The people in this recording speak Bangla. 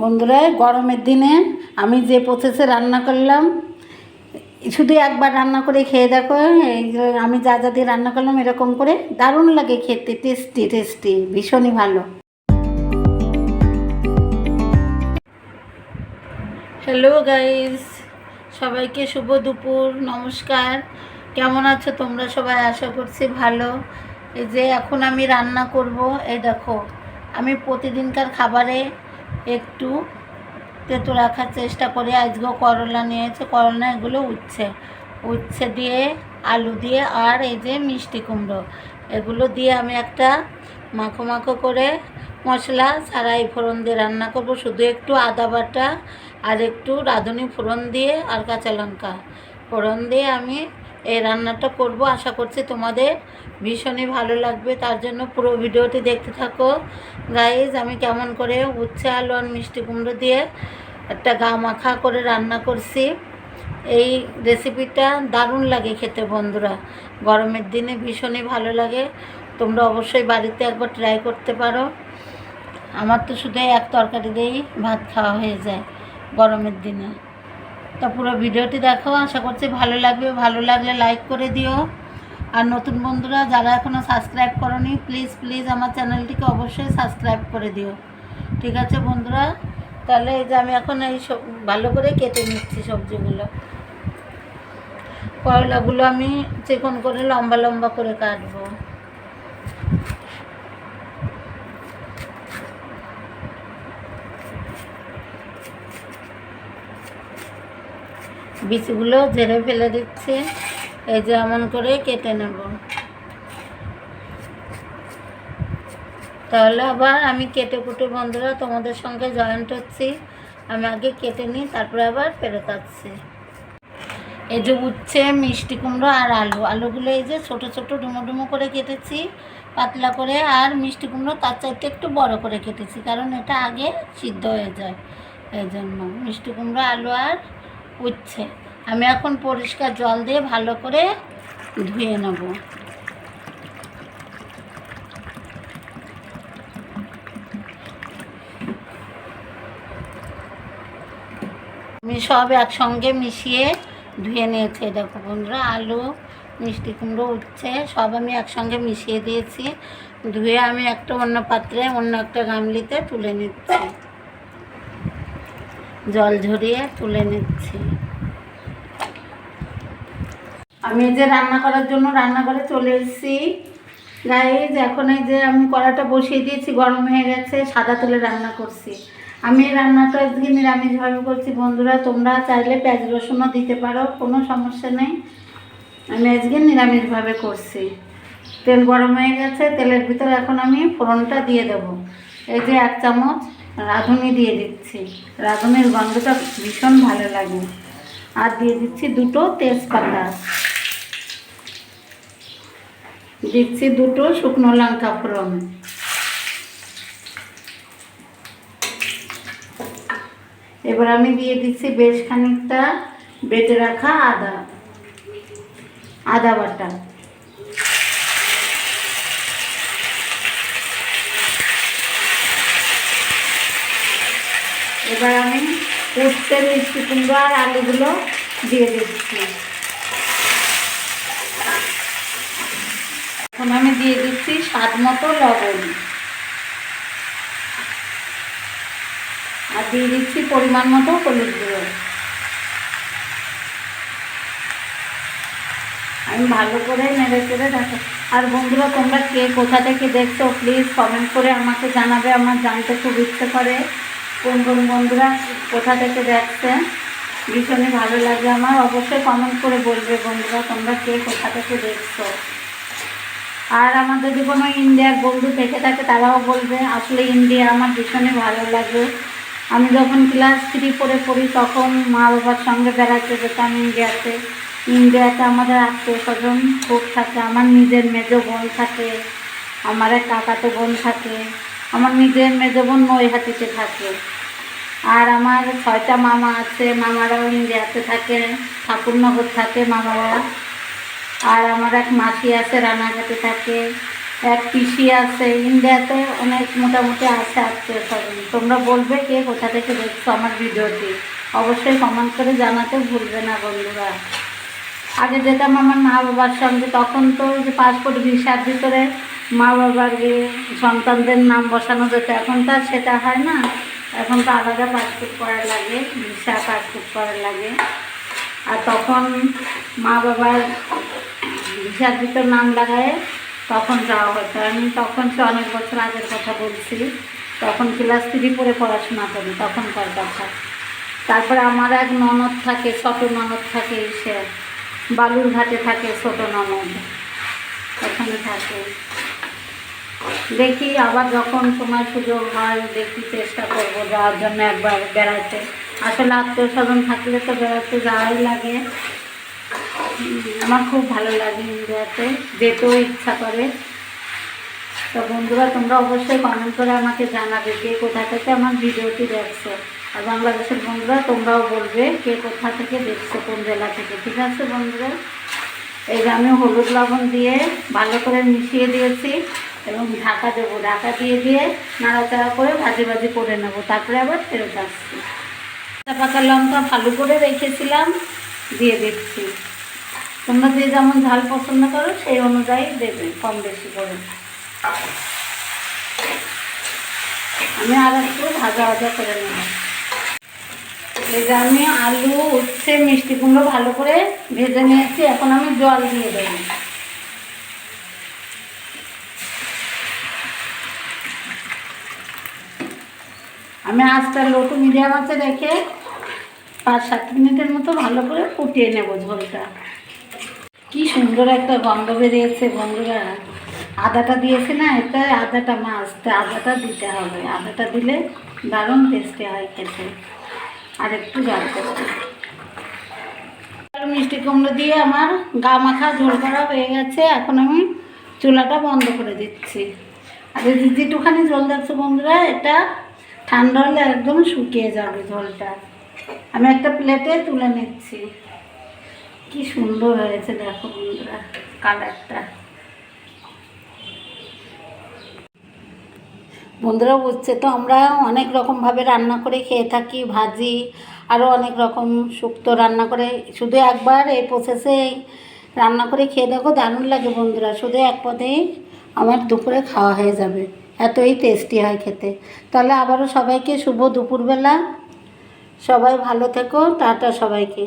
বন্ধুরা, গরমের দিনে আমি যে প্রসেসে রান্না করলাম, শুধু একবার রান্না করে খেয়ে দেখো, এই আমি যা যা দিয়ে রান্না করলাম এরকম করে দারুণ লাগে খেতে টেস্টি টেস্টি ভীষণই ভালো। হ্যালো গাইস সবাইকে শুভ দুপুর, নমস্কার। কেমন আছো তোমরা সবাই? আশা করছি ভালো। এই যে এখন আমি রান্না করব, এই দেখো, আমি প্রতিদিনকার খাবারে একটু তেতো রাখার চেষ্টা করি। আজকেও করলা নিয়েছে, করলা এগুলো উচ্ছে। উচ্ছে দিয়ে, আলু দিয়ে আর এই যে মিষ্টি কুমড়ো। এগুলো দিয়ে আমি একটা মাখো মাখো করে মশলা, সারাই ফোড়ন দিয়ে রান্না করব। শুধু একটু আদা বাটা আর একটু রাঁধুনি ফোড়ন দিয়ে আর কাঁচা লঙ্কা। ফোড়ন দিয়ে আমি এই রান্নাটা করব। আশা করছি তোমাদের ভীষণই ভালো লাগবে। তার জন্য পুরো ভিডিওটি দেখতে থাকো। গাইজ আমি কেমন করে উচ্ছে, আলু আর মিষ্টি কুমড়ো দিয়ে একটা গা মাখা করে রান্না করছি। এই রেসিপিটা দারুণ লাগে খেতে বন্ধুরা। গরমের দিনে ভীষণই ভালো লাগে। তোমরা অবশ্যই বাড়িতে একবার ট্রাই করতে পারো। আমার তো শুধু এক তরকারি দিয়েই ভাত খাওয়া হয়ে যায় গরমের দিনে। তো পুরো ভিডিওটি দেখো, আশা করছি ভালো লাগবে। ভালো লাগলে লাইক করে দিও। আর নতুন বন্ধুরা, যারা এখনও সাবস্ক্রাইব করনি প্লিজ প্লিজ আমার চ্যানেলটিকে অবশ্যই সাবস্ক্রাইব করে দিও। ঠিক আছে বন্ধুরা? তাহলে এই যে আমি এখন এই ভালো করে কেটে নিচ্ছি সবজিগুলো। করলাগুলো আমি চিকন করে লম্বা লম্বা করে কাটবো। বীজগুলো ঝেড়ে ফেলে দিচ্ছি। এই যে এমন করে কেটে নেব। তাহলে আবার আমি কেটে কুটে বন্ধুরা তোমাদের সঙ্গে জয়েন্ট হচ্ছি। আমি আগে কেটে নিই, তারপরে আবার ফেরত আসছি। এই যে উচ্ছে, মিষ্টি কুমড়ো আর আলু। আলুগুলো এই যে ছোটো ছোটো ডুমো ডুমো করে কেটেছি, পাতলা করে। আর মিষ্টি কুমড়ো তার চাইতে একটু বড় করে কেটেছি, কারণ এটা আগে সিদ্ধ হয়ে যায়। এই জন্য মিষ্টি কুমড়ো, আলু আর উচ্ছে। আমি এখন পরিষ্কার জল দিয়ে ভালো করে ধুয়ে নেব। আমি সব একসঙ্গে মিশিয়ে ধুয়ে নিয়েছি, দেখো বন্ধুরা, আলু, মিষ্টি কুমড়ো উঠছে, সব আমি একসঙ্গে মিশিয়ে দিয়েছি। ধুয়ে আমি একটা অন্য পাত্রে, অন্য একটা গামলিতে তুলে নিচ্ছি। জল ঝরিয়ে তুলে নিচ্ছি। আমি যে রান্না করার জন্য রান্নাঘরে চলে এসেছি। গাইজ, এখন এই যে আমি কড়াটা বসিয়ে দিয়েছি, গরম হয়ে গেছে, সাদা তেলে রান্না করছি। আমি রান্নাটা আজকে নিরামিষভাবে করছি। বন্ধুরা, তোমরা চাইলে পেঁয়াজ রসুনও দিতে পারো, কোনো সমস্যা নেই। আমি আজকে নিরামিষভাবে করছি। তেল গরম হয়ে গেছে, তেলের ভিতরে এখন আমি ফোড়নটা দিয়ে দেবো। এই যে এক চামচ রাঁধুনি দিয়ে দিচ্ছি। রাঁধুনির গন্ধটা ভীষণ ভালো লাগে। আর দিয়ে দিচ্ছি দুটো তেজপাতা। দিচ্ছি দুটো শুকনো লঙ্কা ফোড়ন। এবার আমি দিয়ে দিচ্ছি বেশ খানিকটা বেটে রাখা আদা আদা বাটা। এবার আমি উঠতে মিষ্টি কুমড়ো আর আলুগুলো দিয়ে দিচ্ছি। এখন আমি দিয়ে দিচ্ছি স্বাদ মতো লবণ। আর দিয়ে দিচ্ছি পরিমাণ মতো হলুদ গুঁড়ো। আমি ভালো করে নেড়ে চেড়ে দেখো। আর বন্ধুরা, তোমরা কে কোথা থেকে দেখছ প্লিজ কমেন্ট করে আমাকে জানাবে। আমার জানতে খুব ইচ্ছে করে। কোন কোন বন্ধুরা কোথা থেকে দেখছে ভীষণই ভালো লাগে আমার। অবশ্যই কমেন্ট করে বলবে বন্ধুরা, তোমরা কে কোথা থেকে দেখছ? আর আমার যদি কোনো ইন্ডিয়ার বন্ধু থেকে থাকে, তারাও বলবে, আসলে ইন্ডিয়া আমার ভীষণই ভালো লাগে। আমি যখন ক্লাস থ্রি পড়ে পড়ি, তখন মা বাবার সঙ্গে বেড়াতে যেতাম ইন্ডিয়াতে। ইন্ডিয়াতে আমাদের আত্মীয় স্বজন খুব থাকে, আমার নিজের মেজো বোন থাকে, আমার এক কাকাতো বোন থাকে। আমার নিজের মেজো বোন নৈহাটিতে থাকে। আর আমার ছয়টা মামা আছে, মামারাও ইন্ডিয়াতে থাকে, ঠাকুরনগর থাকে মামারা। আর আমার এক মাসি আছে, রানাঘাটে থাকে। এক পিসি আছে, ইন্ডিয়াতে অনেক মোটামুটি আছে আত্মীয় স্বজন। তোমরা বলবে কে কোথা থেকে দেখছ আমার ভিডিওটি। অবশ্যই কমেন্ট করে জানাতে ভুলবে না বন্ধুরা। আগে যেতাম আমার মা বাবার সঙ্গে, তখন তো যে পাসপোর্ট ভিসার ভিতরে মা বাবার সন্তানদের নাম বসানো যেত, এখন তো আর সেটা হয় না। এখন তো আলাদা পাসপোর্ট করা লাগে, ভিসা পাসপোর্ট করা লাগে। আর তখন মা বাবার ভিসার ভিতর নাম লাগায় তখন যাওয়া হতো। আমি তখন সে অনেক বছর আগের কথা বলছি। তখন ক্লাস থ্রি পরে পড়াশোনা করি, তখনকার কথা। তারপরে আমার এক ননদ থাকে, ছোট ননদ থাকে সে। বালুরঘাটে থাকে ছোট ননদ। ওখানে থাকে। দেখি আবার যখন সময় সুযোগ হয় দেখি চেষ্টা করব যাওয়ার জন্য একবার বেড়াতে আসলে আত্মীয় স্বজন থাকলে তো বেড়াতে যাওয়াই লাগে। আমার খুব ভালো লাগে ইন্ডিয়াতে, যেতেও ইচ্ছা করে। তো বন্ধুরা, তোমরা অবশ্যই কমেন্ট করে আমাকে জানাবে কে কোথা থেকে আমার ভিডিওটি দেখছ। আর বাংলাদেশের বন্ধুরা, তোমরাও বলবে কে কোথা থেকে দেখছ, কোন জেলা থেকে, ঠিক আছে বন্ধুরা? এই যে আমি হলুদ লবণ দিয়ে ভালো করে মিশিয়ে দিয়েছি। এবং ঢাকা দেবো। ঢাকা দিয়ে দিয়ে নাড়াচাড়া করে ভাজি ভাজি করে নেব। তারপরে আবার ফেরত আসছি। কাঁচা পাকা লঙ্কা ভালো করে রেখেছিলাম, দিয়ে দিচ্ছি। তোমরা যে যেমন ঝাল পছন্দ করো, সেই অনুযায়ী দেবে, কম বেশি করে। আমি আর একটু ভাজা ভাজা করে নেব। এই যে আমি আলু, উচ্ছে, মিষ্টি কুমড়ো ভালো করে ভেজে নিয়েছি। এখন আমি জল দিয়ে দেবো। আমি আজটা লোটু মিডিয়াম আছে রেখে পাঁচ সাত মিনিটের মতো ভালো করে ফুটিয়ে নেব ঝোলটা। কি সুন্দর একটা গন্ধ বেরিয়েছে বন্ধুরা। আদাটা দিয়েছে না, এটা আদাটা মাছ আদাটা দিতে হবে। আদাটা দিলে দারুণ টেস্টি হয় খেতে। আর একটু জল করতে মিষ্টি কুমড়ো দিয়ে আমার গা মাখা ঝোল করা হয়ে গেছে। এখন আমি চুলাটা বন্ধ করে দিচ্ছি। আর যেটুখানি জল দেখছ বন্ধুরা, এটা ঠান্ডা হলে একদম শুকিয়ে যাবে ঝোলটা আমি একটা প্লেটে তুলে নিচ্ছি। কি সুন্দর হয়েছে দেখো বন্ধুরা কালারটা বন্ধুরা বুঝছে তো, আমরা অনেক রকমভাবে রান্না করে খেয়ে থাকি, ভাজি আরও অনেক রকম শুক্তো রান্না করে। শুধু একবার এই প্রসেসে রান্না করে খেয়ে দেখো, দারুণ লাগে বন্ধুরা। শুধু এক পদেই আমার দুপুরে খাওয়া হয়ে যাবে। এতই টেস্টি হয় খেতে। তাহলে আবারও সবাইকে শুভ দুপুরবেলা। সবাই ভালো থেকো টাটা সবাইকে।